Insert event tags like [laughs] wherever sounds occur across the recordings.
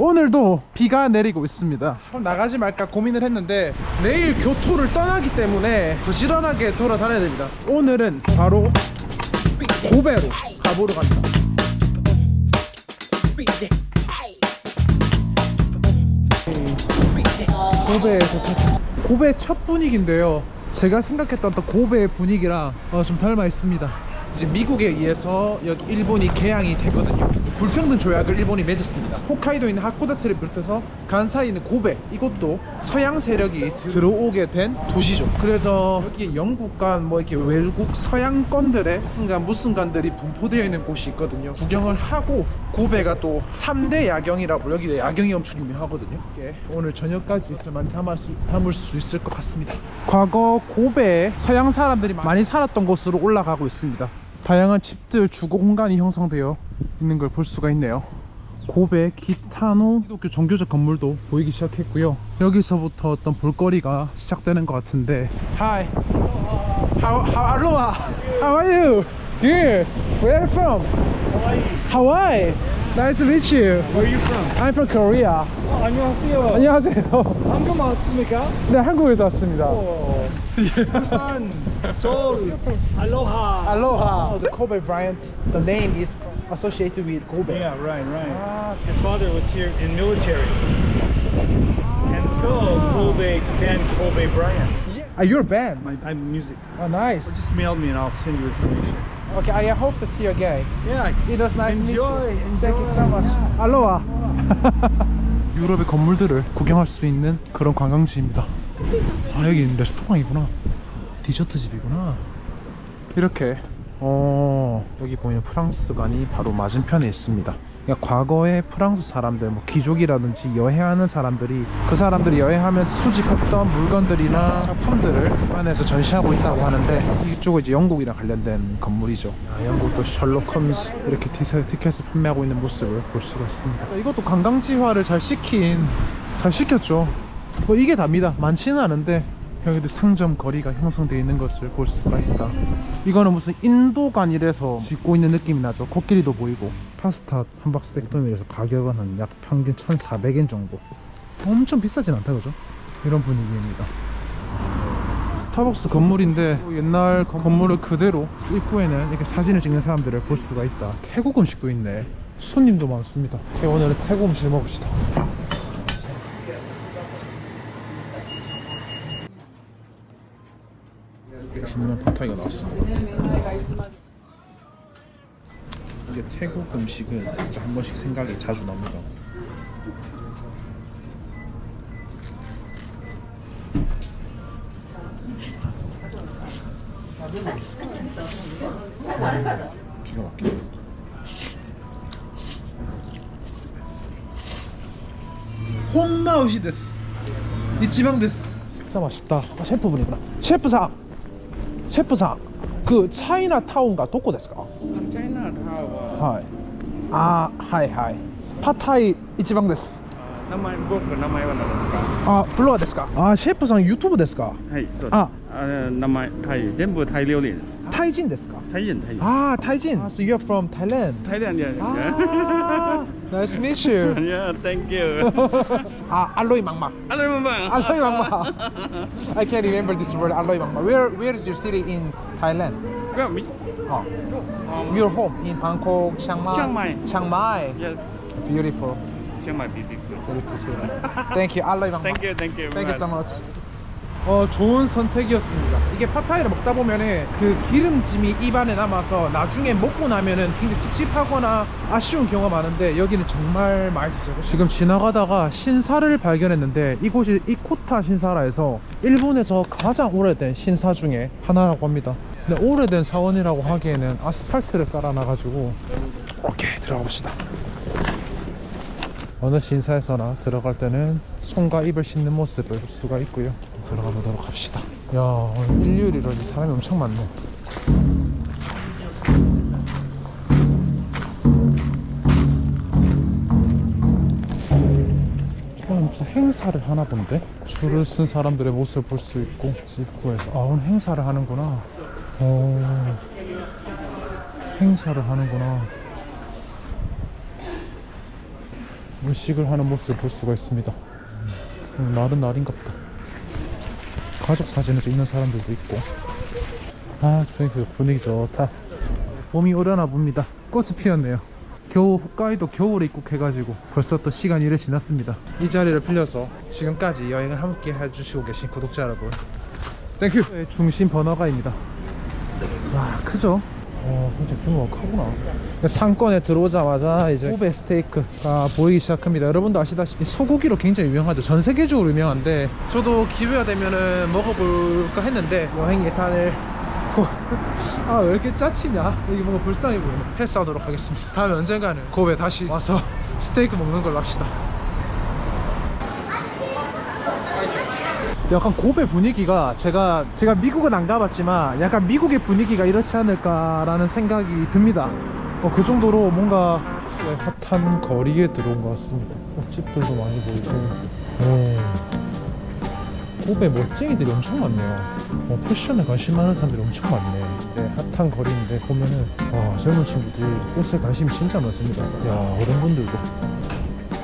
오늘도 비가 내리고 있습니다. 그럼 나가지 말까 고민을 했는데 내일 교토를 떠나기 때문에 부지런하게 돌아다녀야 됩니다. 오늘은 바로 고베로 가보러 갑니다. 고베에서 첫- 고베 첫 분위기인데요. 제가 생각했던 또 고베의 분위기랑 어, 좀 닮아 있습니다 이제 미국에 의해서 여기 일본이 개항이 되거든요. 불평등 조약을 일본이 맺었습니다. 홋카이도에 있는 하코다테를 비롯해서 간사이 있는 고베 이것도 서양 세력이 들어오게 된 도시죠. 그래서 여기 영국과 뭐 이렇게 외국 서양권들의 무슨간 무슨간들이 분포되어 있는 곳이 있거든요. 구경을 하고 고베가 또 3대 야경이라고 여기 야경이 엄청 유명하거든요. 오늘 저녁까지 많이 담을 수, 담을 수 있을 것 같습니다. 과거 고베에 서양 사람들이 많이 살았던 곳으로 올라가고 있습니다 다양한 집들 주거 공간이 형성되어 있는 걸 볼 수가 있네요. 고베 기타노 기독교 종교적 건물도 보이기 시작했고요. 여기서부터 어떤 볼거리가 시작되는 것 같은데. Hi. How, how, aloha How are you? Good. Where are you from? Hawaii Nice to meet you Where are you from? I'm from Korea 어, 안녕하세요. 안녕하세요 방금 왔습니까? 네 한국에서 왔습니다 어, 부산, 서울, 알로하. Aloha The Kobe Bryant The name is associated with Kobe Yeah, right, right. Ah, His father was here in military. And so, Kobe, Japan, Kobe Bryant. Are you a band? My, I'm music. Oh, nice. Just mail me and I'll send you information. Okay, I hope to see you again. Yeah, It was nice to meet Enjoy, you. Thank you so much. 알로하. [laughs] 유럽의 건물들을 구경할 수 있는 그런 관광지입니다. 아 여기 레스토랑이구나. 디저트 집이구나. 이렇게 어 여기 보이는 프랑스관이 바로 맞은편에 있습니다. 그러니까 과거에 프랑스 사람들, 뭐 귀족이라든지 여행하는 사람들이 그 사람들이 여행하면서 수집했던 물건들이나 작품들을 안에서 전시하고 있다고 하는데 이쪽은 이제 영국이랑 관련된 건물이죠. 아, 영국도 셜록 홈즈 이렇게 티켓, 티켓을 판매하고 있는 모습을 볼 수가 있습니다. 이것도 관광지화를 잘 시킨 잘 시켰죠. 뭐 이게 답니다. 많지는 않은데 여기도 상점 거리가 형성되어 있는 것을 볼 수가 있다. 이거는 무슨 인도관이라서 짓고 있는 느낌이 나죠. 코끼리도 보이고. 파스타 한 박스 땡더미에서 가격은 한 약 평균 1,400엔 정도. 엄청 비싸진 않다 그죠? 이런 분위기입니다. 스타벅스 건물인데 옛날 건물을 그대로 입구에는 이렇게 사진을 찍는 사람들을 볼 수가 있다. 태국 음식도 있네. 손님도 많습니다. 오늘은 태국 음식 먹읍시다. 주문한 팟타이가 나왔습니다. 이게 태국 음식은 진짜 한 번씩 생각이 자주 납니다. 데스. 이 지방 데스. 진짜 맛있다. 아, 셰프분이구나. 셰프상. 셰프상. くチャイナタウンがどこですか？チャイナタウンは、はい、あはいはい。パタイ一番です。名前僕名前は何ですか？あフロアですか？あシェフさん YouTube So you're from Thailand Thailand yeah あ ah, [laughs] Nice meet you [laughs] Yeah thank you [laughs] ah, あ。アロイマンマアロイマンマアロイマンマ I can't remember this word アロイマンマ Where where is your city in Thailand. Where? Which? Oh. Um, Your home in Bangkok, Chiang Mai. Chiang Mai. Chiang Mai. Yes. Beautiful. Chiang Mai beautiful. Beautiful too. thank you. I love Bangkok. Thank you. Thank you. Thank you so much. 어 좋은 선택이었습니다 이게 파타이를 먹다 보면은 그 기름짐이 입안에 남아서 나중에 먹고 나면은 굉장히 찝찝하거나 아쉬운 경우가 많은데 여기는 정말 맛있었어요 지금 지나가다가 신사를 발견했는데 이곳이 이코타 신사라에서 일본에서 가장 오래된 신사 중에 하나라고 합니다 근데 오래된 사원이라고 하기에는 아스팔트를 깔아놔가지고 오케이 들어가 봅시다. 어느 신사에서나 들어갈 때는 손과 입을 씻는 모습을 볼 수가 있고요. 들어가 보도록 합시다. 야, 오늘 일요일이라니 사람이 엄청 많네. 무슨 행사를 하나 본데? 줄을 쓴 사람들의 모습을 볼 수 있고 입구에서 아 오늘 행사를 하는구나. 오, 행사를 하는구나. 음식을 하는 모습을 볼 수가 있습니다. 음, 날은 날인갑다. 가족 사진을 찍는 사람들도 있고. 아, 분위기, 분위기 좋다. 봄이 오려나 봅니다. 꽃이 피었네요. 겨우 홋카이도 겨울에 입국해가지고 벌써 또 시간이 이래 지났습니다. 이 자리를 빌려서 지금까지 여행을 함께 해주시고 계신 구독자 여러분. 땡큐! 네, 중심 번화가입니다. 와, 크죠? 어, 굉장히 규모가 크구나. 상권에 들어오자마자 이제 고베 스테이크가 보이기 시작합니다. 여러분도 아시다시피 소고기로 굉장히 유명하죠. 전 세계적으로 유명한데 저도 기회가 되면은 먹어볼까 했는데 여행 예산을 [laughs] 아 왜 이렇게 짜치냐 이게 뭔가 불쌍해 보이네 패스하도록 하겠습니다 다음에 언젠가는 고베 다시 와서 [laughs] 스테이크 먹는 걸로 합시다 약간 고베 분위기가 제가 제가 미국은 안 가봤지만 약간 미국의 분위기가 이렇지 않을까라는 생각이 듭니다. 어, 그 정도로 뭔가 네, 핫한 거리에 들어온 것 같습니다. 꽃집들도 많이 보이고. 오. 고베 멋쟁이들이 엄청 많네요. 어, 패션에 관심 많은 사람들이 엄청 많네. 네, 핫한 거리인데 보면은 와, 젊은 친구들이 옷에 관심이 진짜 많습니다. 야 어른 분들도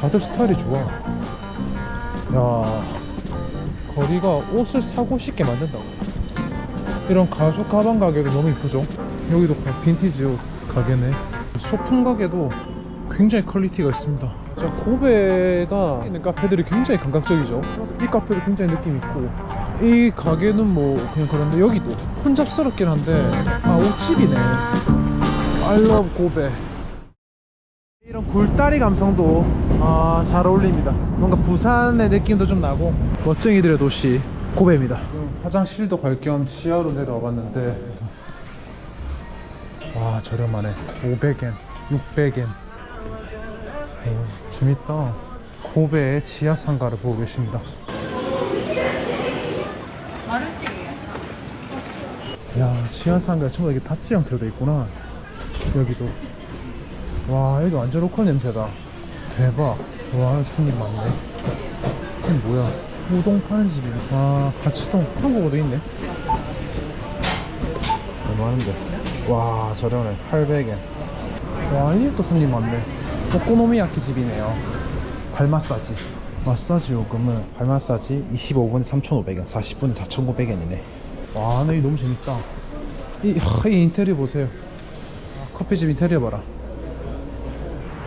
다들 스타일이 좋아. 야 거리가 옷을 사고 싶게 만든다고. 이런 가죽 가방 가게도 너무 이쁘죠? 여기도 빈티지 옷 가게네. 소품 가게도 굉장히 퀄리티가 있습니다. 진짜 고베가 있는 카페들이 굉장히 감각적이죠? 이 카페도 굉장히 느낌 있고. 이 가게는 뭐 그냥 그런데 여기도 혼잡스럽긴 한데 아 옷집이네. I love 고베 이런 굴다리 감성도 아, 잘 어울립니다. 뭔가 부산의 느낌도 좀 나고 멋쟁이들의 도시 고베입니다. 화장실도 갈 겸 지하로 내려와 봤는데 와 저렴하네. 500엔, 600엔. 오, 재밌다. 고베의 지하 상가를 보고 계십니다. 야 지하 상가 전부 다 이게 다치 형태로 돼 있구나. 여기도 와 여기 완전 로컬 냄새다. 대박. 와 손님 많네. 이게 뭐야? 우동 파는 집이네. 와 가치동 한국어도 있네? 얼마인데? 와 저렴해. 800엔. 와 이게 또 손님 많네. 오코노미야키 집이네요. 발 마사지. 마사지 요금은 발 마사지 25분에 3,500엔 40분에 4,900엔이네. 와 근데 이 너무 재밌다. 이, 하, 이 인테리어 보세요. 아, 커피집 인테리어 봐라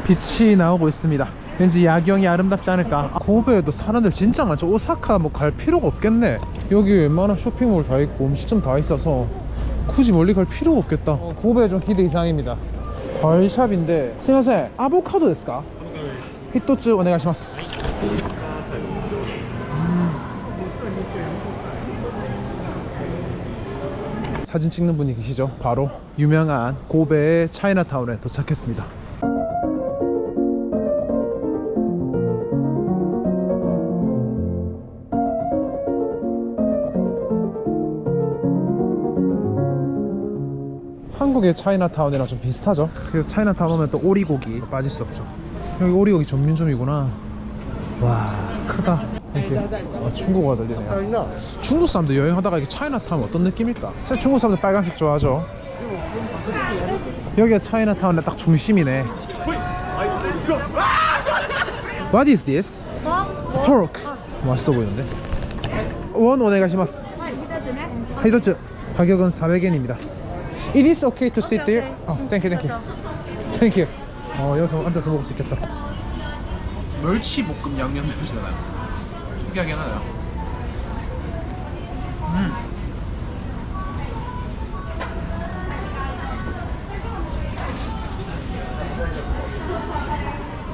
빛이 나오고 있습니다. 왠지 야경이 아름답지 않을까. 아, 고베에도 사람들 진짜 많죠. 오사카 뭐 갈 필요가 없겠네. 여기 웬만한 쇼핑몰 다 있고 음식점 다 있어서 굳이 멀리 갈 필요가 없겠다. 어, 고베 좀 기대 이상입니다. 과일샵인데, 스미마세, 아보카도 ですか? 히토츠 오네가시마스. 사진 찍는 분이 계시죠? 바로 유명한 고베의 차이나타운에 도착했습니다. 한국의 차이나타운이랑 좀 비슷하죠? 그리고 차이나타운 오면 또 오리고기 빠질 수 없죠. 여기 오리고기 전문점이구나. 와 크다. 이렇게 아, 중국어가 들리네요. 중국 사람들 여행하다가 이렇게 차이나타운 어떤 느낌일까? 사실 중국 사람들 빨간색 좋아하죠. 여기가 차이나타운의 딱 중심이네. What is this? Pork. 맛있어 보이는데. 원 오네가시마스. 히도츠 가격은 400엔입니다. It is okay to sit there. 어, thank you, thank you. Thank you. 어, 여기서 앉아서 먹을 수 있겠다. 멸치 볶음 양념 냄새가 나요. 특이하게 나요. 음.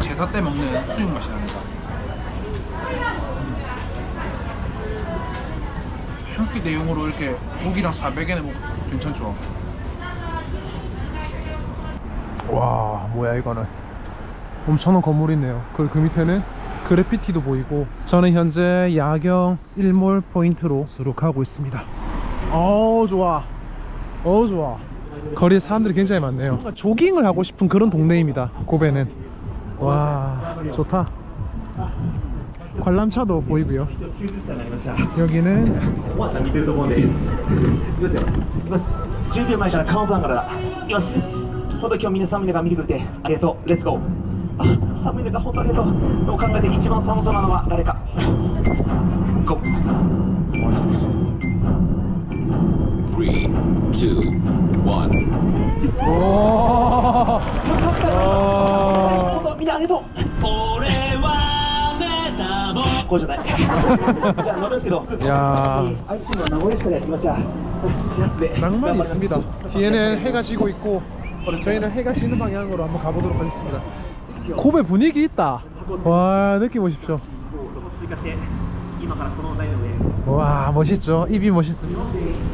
제사 때 먹는 수육 맛이 납니다. 한 끼 내용으로 이렇게 고기랑 400엔에 먹고 괜찮죠? 와 뭐야 이거는. 엄청난 건물이 있네요. 그리고 그 밑에는 그래피티도 보이고 저는 현재 야경 일몰 포인트로 수록하고 있습니다. 어우 좋아. 어우 좋아. 거리에 사람들이 굉장히 많네요. 조깅을 하고 싶은 그런 동네입니다 고베는. 와 좋다. 관람차도 보이고요. 여기는 ワンさん見てると思うんで、いきますよ。いきます。10秒前からカウントダウンから、よし。本当今日皆さんみんなが見てくれてありがとう。レッツゴー。 あ寒い中本当ありがとうでも考えて一番寒そうなのは誰かゴー Three, two, one. お本当みんなありがとう俺はメタボこうじゃないじゃあ乗るんですけど 야 アイテムは名古屋市からやってきました始発で 낭만이 있습니다. 뒤에는 해가 지고 있고 저희는 해가 지는 방향으로 한번 가보도록 하겠습니다. 코베 분위기 있다. 와 느낌 보십시오. 와 멋있죠? 입이 멋있습니다.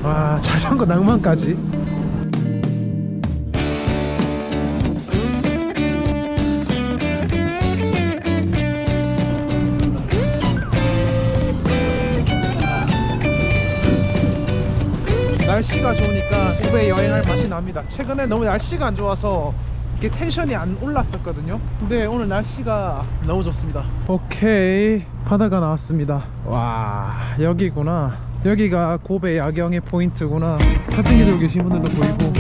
와 자전거 낭만까지. 날씨가 좋으니까 고베 여행할 맛이 납니다. 최근에 너무 날씨가 안 좋아서 이게 텐션이 안 올랐었거든요. 근데 오늘 날씨가 너무 좋습니다. 오케이 바다가 나왔습니다. 와 여기구나. 여기가 고베 야경의 포인트구나. 사진 기들고 계신 분들도 보이고.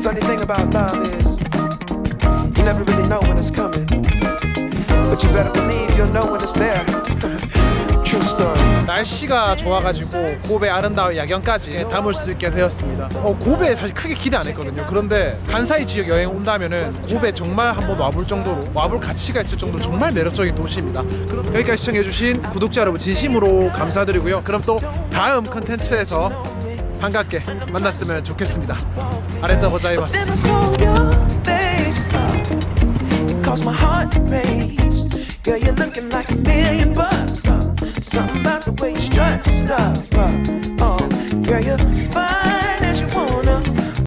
Funny thing about love is it's coming, but you better believe you'll know when it's there. True story. 날씨가 좋아가지고 고베 아름다운 야경까지 담을 수 있게 되었습니다. 어, 고베 사실 크게 기대 안 했거든요. 그런데 간사이 지역 여행 온다면은 고베 정말 한번 와볼 정도로 와볼 가치가 있을 정도로 정말 매력적인 도시입니다. 그럼 여기까지 시청해주신 구독자 여러분 진심으로 감사드리고요. 그럼 또 다음 컨텐츠에서 반갑게 만났으면 좋겠습니다. 아레타 고자이마스. cause my heart to race. Girl, you're looking like a million bucks. Uh, something about the way you strut your stuff. Uh, oh, girl, you're fine as you wanna.